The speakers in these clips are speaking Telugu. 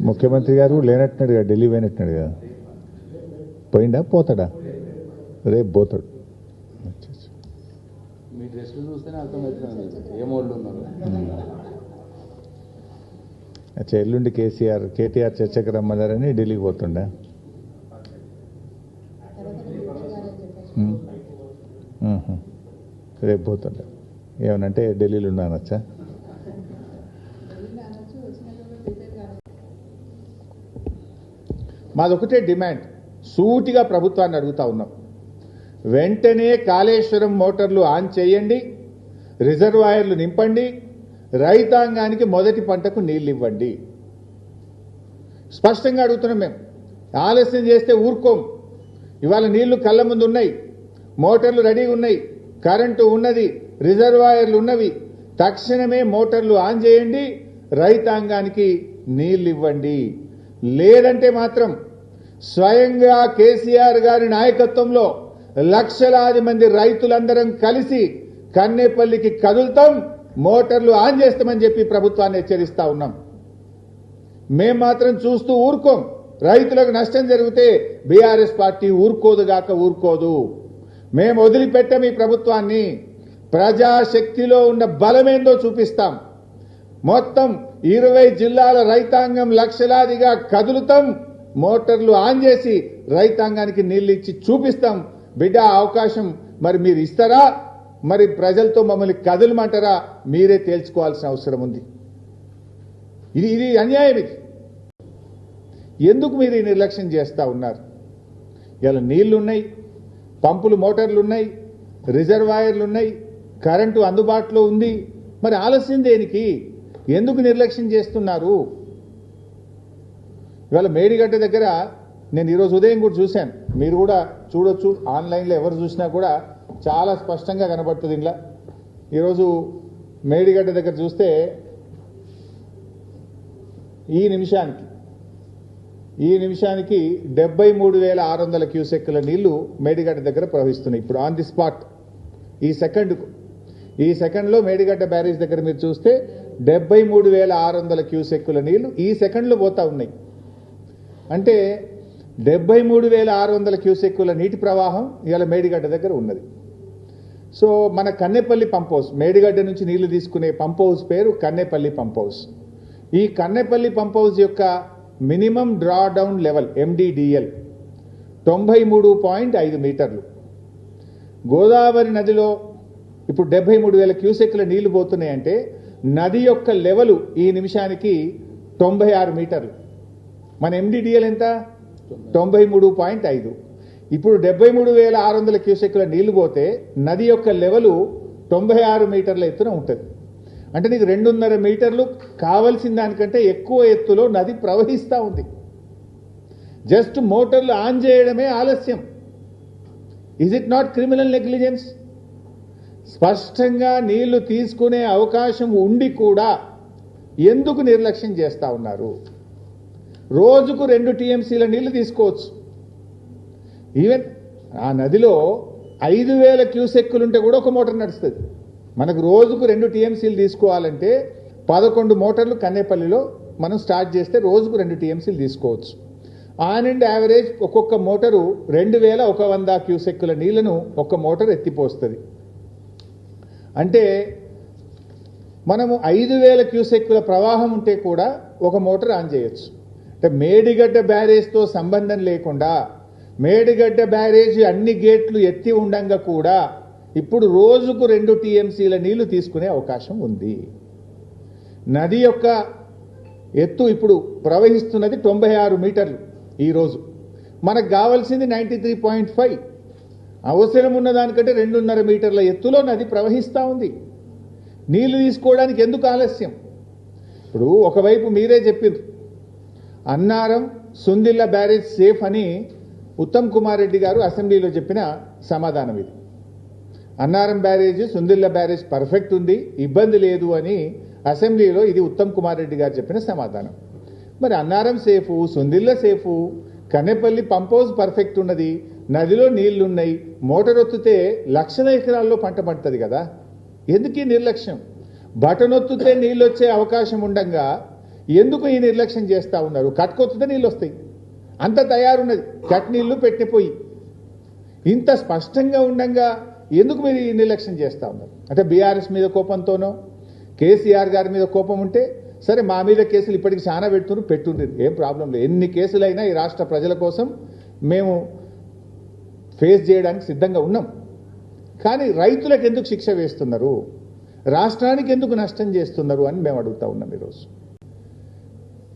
ముఖ్యమంత్రి గారు లేనట్టున్నాడుగా ఢిల్లీ పోయినట్టున్నాడుగా పోయిండా? పోతాడా? రేపు పోతాడు. అచ్చా, ఎల్లుండి కేసీఆర్ కేటీఆర్ చర్చకు రమ్మన్నారని ఢిల్లీకి పోతుండా. రేపు పోతుండా? ఏమనంటే ఢిల్లీలో ఉన్నానచ్చా? మాదొకటే డిమాండ్. సూటిగా ప్రభుత్వాన్ని అడుగుతా ఉన్నాం. వెంటనే కాళేశ్వరం మోటార్లు ఆన్ చేయండి రిజర్వాయర్లు నింపండి రైతాంగానికి మొదటి పంటకు నీళ్ళు ఇవ్వండి స్పష్టంగా అడుగుతున్నాం మేము. ఆలస్యం చేస్తే ఊరుకోం. ఇవాళ నీళ్ళు కళ్ళ ముందు ఉన్నాయి మోటార్లు రెడీగా ఉన్నాయి కరెంటు ఉన్నది రిజర్వాయర్లు ఉన్నవి. తక్షణమే మోటార్లు ఆన్ చేయండి రైతాంగానికి నీళ్ళు ఇవ్వండి లేదంటే మాత్రం స్వయంగా కేసీఆర్ గారి నాయకత్వంలో లక్షలాది మంది రైతులందరం కలిసి కన్నేపల్లికి కదులుతాం మోటార్లు ఆన్ చేస్తామని చెప్పి ప్రభుత్వాన్ని హెచ్చరిస్తా ఉన్నాం. మేం మాత్రం చూస్తూ ఊరుకోం. రైతులకు నష్టం జరిగితే బీఆర్ఎస్ పార్టీ ఊరుకోదుగాక ఊరుకోదు. మేము వదిలిపెట్టాం ఈ ప్రభుత్వాన్ని. ప్రజాశక్తిలో ఉన్న బలమేందో చూపిస్తాం. మొత్తం ఇరవై జిల్లాల రైతాంగం లక్షలాదిగా కదులుతాం. మోటార్లు ఆన్ చేసి రైతాంగానికి నీళ్ళు ఇచ్చి చూపిస్తాం. బిడ్డ అవకాశం మరి మీరు ఇస్తారా? మరి ప్రజలతో మమ్మల్ని కదలమంటారా? మీరే తేల్చుకోవాల్సిన అవసరం ఉంది. ఇది ఇది అన్యాయం ఇది. ఎందుకు మీరు ఈ నిర్లక్ష్యం చేస్తా ఉన్నారు? ఇలా నీళ్ళున్నాయి పంపులు మోటార్లు ఉన్నాయి రిజర్వాయర్లు ఉన్నాయి కరెంటు అందుబాటులో ఉంది. మరి ఆలస్యం దేనికి? ఎందుకు నిర్లక్ష్యం చేస్తున్నారు? ఇవాళ మేడిగడ్డ దగ్గర నేను ఈరోజు ఉదయం కూడా చూశాను. మీరు కూడా చూడొచ్చు. ఆన్లైన్లో ఎవరు చూసినా కూడా చాలా స్పష్టంగా కనబడుతుంది ఇంట్లో ఈరోజు మేడిగడ్డ దగ్గర చూస్తే ఈ నిమిషానికి ఈ నిమిషానికి డెబ్బై మూడు వేల ఆరు వందల క్యూసెక్కుల నీళ్ళు మేడిగడ్డ దగ్గర ప్రవహిస్తున్నాయి. ఇప్పుడు ఆన్ ది స్పాట్ ఈ సెకండ్కు. ఈ సెకండ్లో మేడిగడ్డ బ్యారేజ్ దగ్గర మీరు చూస్తే డెబ్బై మూడు వేల ఆరు వందల క్యూసెక్కుల నీళ్ళు ఈ సెకండ్లో పోతా ఉన్నాయి. అంటే డెబ్బై మూడు వేల ఆరు వందల క్యూసెక్కుల నీటి ప్రవాహం ఇవాళ మేడిగడ్డ దగ్గర ఉన్నది. సో మన కన్నెపల్లి పంప్ హౌస్ మేడిగడ్డ నుంచి నీళ్ళు తీసుకునే పంప్ హౌస్ పేరు కన్నెపల్లి పంప్ హౌస్. ఈ కన్నెపల్లి పంప్ హౌస్ యొక్క minimum draw down level MDDL తొంభై మూడు పాయింట్ ఐదు మీటర్లు. గోదావరి నదిలో ఇప్పుడు డెబ్బై మూడు వేల క్యూసెక్ల నీళ్ళు పోతున్నాయంటే నది యొక్క లెవెలు ఈ నిమిషానికి తొంభై ఆరు మీటర్లు. మన ఎండిడిఎల్ ఎంత? తొంభై మూడు పాయింట్ ఐదు. ఇప్పుడు డెబ్బై మూడు వేల ఆరు వందల క్యూసెక్ల నీళ్ళు పోతే నది యొక్క లెవెలు తొంభై ఆరు మీటర్ల ఎత్తున ఉంటుంది. అంటే నీకు రెండున్నర మీటర్లు కావలసిన దానికంటే ఎక్కువ ఎత్తులో నది ప్రవహిస్తూ ఉంది. జస్ట్ మోటార్లు ఆన్ చేయడమే ఆలస్యం. Is it not criminal negligence స్పష్టంగా నీళ్ళు తీసుకునే అవకాశం ఉండి కూడా ఎందుకు నిర్లక్ష్యం చేస్తా ఉన్నారు? రోజుకు రెండు టీఎంసీల నీళ్ళు తీసుకోవచ్చు. ఈవెన్ ఆ నదిలో ఐదు వేల క్యూసెక్కులుంటే కూడా ఒక మోటార్ నడుస్తుంది. మనకు రోజుకు రెండు టీఎంసీలు తీసుకోవాలంటే పదకొండు మోటార్లు కన్నేపల్లిలో మనం స్టార్ట్ చేస్తే రోజుకు రెండు టీఎంసీలు తీసుకోవచ్చు. ఆన్ అండ్ యావరేజ్ ఒక్కొక్క మోటారు రెండు వేల ఒక వంద క్యూసెక్కుల నీళ్ళను ఒక్క మోటార్ ఎత్తిపోస్తుంది. అంటే మనము ఐదు వేల క్యూసెక్కుల ప్రవాహం ఉంటే కూడా ఒక మోటార్ ఆన్ చేయొచ్చు. అంటే మేడిగడ్డ బ్యారేజ్తో సంబంధం లేకుండా మేడిగడ్డ బ్యారేజ్ అన్ని గేట్లు ఎత్తి ఉండంగా కూడా ఇప్పుడు రోజుకు రెండు టీఎంసీల నీళ్ళు తీసుకునే అవకాశం ఉంది. నది యొక్క ఎత్తు ఇప్పుడు ప్రవహిస్తున్నది తొంభై ఆరు మీటర్లు ఈరోజు మనకు కావాల్సింది నైంటీ త్రీ పాయింట్ ఫైవ్. అవసరం ఉన్న దానికంటే రెండున్నర మీటర్ల ఎత్తులో నది ప్రవహిస్తూ ఉంది. నీళ్ళు తీసుకోవడానికి ఎందుకు ఆలస్యం? ఇప్పుడు ఒకవైపు మీరే చెప్పిండ్రు అన్నారం సుందిల్ల బ్యారేజ్ సేఫ్ అని ఉత్తమ్ కుమార్ రెడ్డి గారు అసెంబ్లీలో చెప్పిన సమాధానం ఇది. Annaram barrage Sundilla barrage perfect ఉంది ఇబ్బంది లేదు అని అసెంబ్లీలో ఇది ఉత్తమ్ కుమార్ రెడ్డి గారు చెప్పిన సమాధానం. మరి Annaram safe Sundilla safe Kannepalli pump house perfect ఉన్నది నదిలో నీళ్ళున్నాయి మోటార్ ఒత్తితే లక్షల ఎకరాల్లో పంట పండుతుంది కదా? ఎందుకీ నిర్లక్ష్యం? బటనొత్తితే నీళ్ళు వచ్చే అవకాశం ఉండగా ఎందుకు ఈ నిర్లక్ష్యం చేస్తూ ఉన్నారు? కట్టుకొచ్చితే నీళ్ళు వస్తాయి అంత తయారున్నది. కట్ పెట్టిపోయి. ఇంత స్పష్టంగా ఉండంగా ఎందుకు మీరు ఈ నిర్లక్ష్యం చేస్తా ఉన్నారు? అంటే బీఆర్ఎస్ మీద కోపంతోనో కేసీఆర్ గారి మీద కోపం ఉంటే సరే మా మీద కేసులు ఇప్పటికి చాలా పెడుతున్నారు పెట్టుండ్రు ఏం ప్రాబ్లం లేదు. ఎన్ని కేసులైనా ఈ రాష్ట్ర ప్రజల కోసం మేము ఫేస్ చేయడానికి సిద్ధంగా ఉన్నాం. కానీ రైతులకు ఎందుకు శిక్ష వేస్తున్నారు? రాష్ట్రానికి ఎందుకు నష్టం చేస్తున్నారు అని మేము అడుగుతా ఉన్నాం ఈరోజు.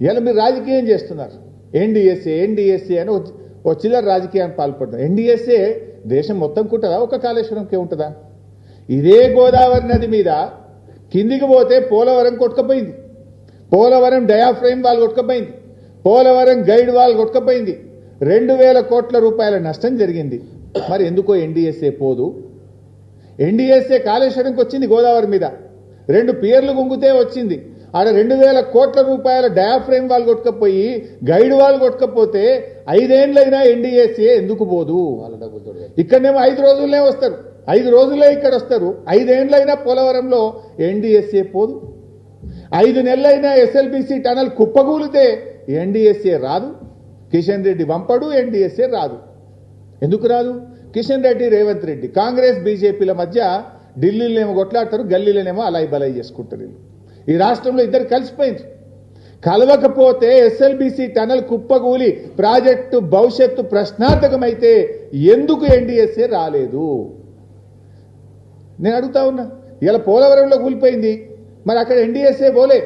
ఇలా మీరు రాజకీయం చేస్తున్నారు. ఎన్డీఎస్ఏ ఎన్డీఎస్ఏ అని ఒక- చిల్లర రాజకీయాన్ని పాల్పడుతున్నారు ఎన్డీఎస్ఏ దేశం మొత్తం కుట్టదా? ఒక కాళేశ్వరంకే ఉంటుందా? ఇదే గోదావరి నది మీద కిందికి పోతే పోలవరం కొట్టుకపోయింది. పోలవరం డయాఫ్రేమ్ వాల్ కొట్టుకపోయింది. పోలవరం గైడ్ వాల్ కొట్టుకపోయింది. రెండు వేల కోట్ల రూపాయల నష్టం జరిగింది. మరి ఎందుకో ఎన్డీఎస్ఏ పోదు? ఎన్డీఎస్ఏ కాళేశ్వరంకి వచ్చింది గోదావరి మీద. రెండు పియర్లు గుంగితే వచ్చింది. ఆడ రెండు వేల కోట్ల రూపాయల డయాఫ్రేమ్ వాల్ కొట్టుకపోయి గైడ్ వాల్ కొట్టుకపోతే ఐదేండ్లైనా ఎన్డీఎస్ఏ ఎందుకు పోదు? వాళ్ళ డబ్బులతో ఇక్కడనేమో ఐదు రోజులనే వస్తారు. ఐదు రోజులే ఇక్కడ వస్తారు. ఐదేండ్లైనా పోలవరంలో ఎన్డీఎస్ఏ పోదు. ఐదు నెలలైనా ఎస్ఎల్బిసి టనల్ కుప్పగూలితే ఎన్డీఎస్ఏ రాదు. కిషన్ రెడ్డి వంపడు ఎన్డీఎస్ఏ రాదు. ఎందుకు రాదు? కిషన్ రెడ్డి రేవంత్ రెడ్డి కాంగ్రెస్ బీజేపీల మధ్య ఢిల్లీలోనేమో కొట్లాడతారు గల్లీలోనేమో అలాయి బలాయి చేసుకుంటారు వీళ్ళు. ఈ రాష్ట్రంలో ఇద్దరు కలిసిపోయింది కలవకపోతే ఎస్ఎల్బిసి టనల్ కుప్పగూలి ప్రాజెక్టు భవిష్యత్తు ప్రశ్నార్థకమైతే ఎందుకు ఎన్డీఎస్ఏ రాలేదు? నేను అడుగుతా ఉన్నా. ఇలా పోలవరంలో కూలిపోయింది. మరి అక్కడ ఎన్డీఎస్ఏ పోలే.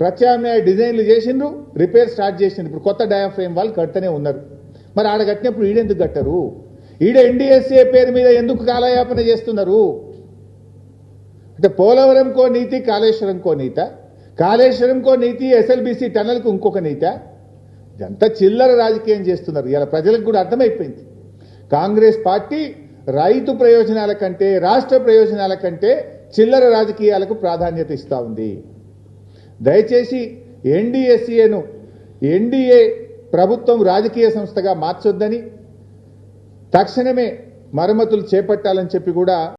ప్రత్యామ్నాయ డిజైన్లు చేసిండ్రు రిపేర్ స్టార్ట్ చేసిండ్రు. ఇప్పుడు కొత్త డయాఫ్రేమ్ వాళ్ళు కడుతూనే ఉన్నారు. మరి ఆడ కట్టినప్పుడు ఈడెందుకు కట్టరు? ఈడ ఎన్డీఎస్ఏ పేరు మీద ఎందుకు కాలయాపన చేస్తున్నారు? అంటే పోలవరంకో నీతి కాళేశ్వరం కో నీత. కాళేశ్వరం కో నీతి ఎస్ఎల్బిసి టనల్కు ఇంకొక నీత. ఇదంతా చిల్లర రాజకీయం చేస్తున్నారు. ఇలా ప్రజలకు కూడా అర్థమైపోయింది. కాంగ్రెస్ పార్టీ రైతు ప్రయోజనాల కంటే రాష్ట్ర ప్రయోజనాల కంటే చిల్లర రాజకీయాలకు ప్రాధాన్యత ఇస్తా ఉంది. దయచేసి ఎన్డీఎస్ఏను ఎన్డీఏ ప్రభుత్వం రాజకీయ సంస్థగా మార్చొద్దని తక్షణమే మరమ్మతులు చేపట్టాలని చెప్పి కూడా